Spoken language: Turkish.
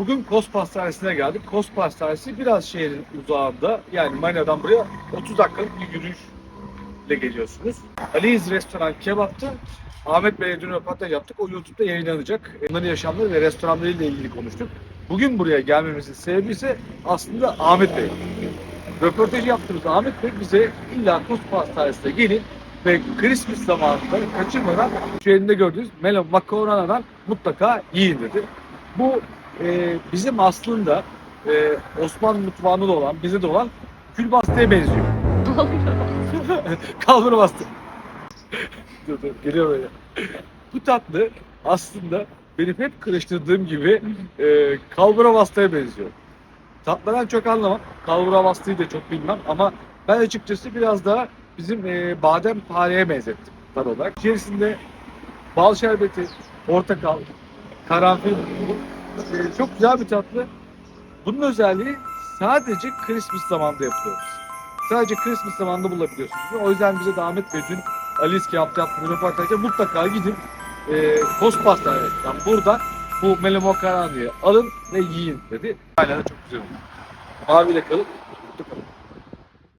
Bugün Kos Pastanesi'ne geldik. Kos Pastanesi biraz şehrin uzağında. Yani Mayna'dan buraya 30 dakikalık bir yürüyüşle geliyorsunuz. Ali's Restoran Kebap'ta Ahmet Bey'le dün röportaj yaptık. O YouTube'da yayınlanacak. Onların yaşamları ve restoranlarıyla ilgili konuştuk. Bugün buraya gelmemizin sebebi ise aslında Ahmet Bey. Röportajı yaptığımız Ahmet Bey bize illa Kos Pastanesi'ne gelin ve Christmas zamanında kaçırmadan şu elinde gördüğünüz melon makarona'dan mutlaka yiyin dedi. Bu e, bizim aslında e, Osmanlı mutfağında da olan, bize de olan külbastıya benziyor. Kalbur bastı. dur dur geliyor böyle. Bu tatlı aslında benim hep karıştırdığım gibi e, kalbura bastıya benziyor. Tatlıdan çok anlamam. Kalbura bastığı da çok bilmem ama ben açıkçası biraz daha bizim e, badem pareye benzettim tat olarak. İçerisinde bal şerbeti, portakal, karanfil, e, çok güzel bir tatlı. Bunun özelliği sadece Christmas zamanında yapıyoruz. Sadece Christmas zamanında bulabiliyorsunuz. O yüzden bize de Ahmet Bey dün Alice Kebap'ta yaptığı röportajda mutlaka gidin e, Post Pastanesi'nden burada bu melemo karanlığı alın ve yiyin dedi. Aynen çok güzel oldu. Maviyle kalıp.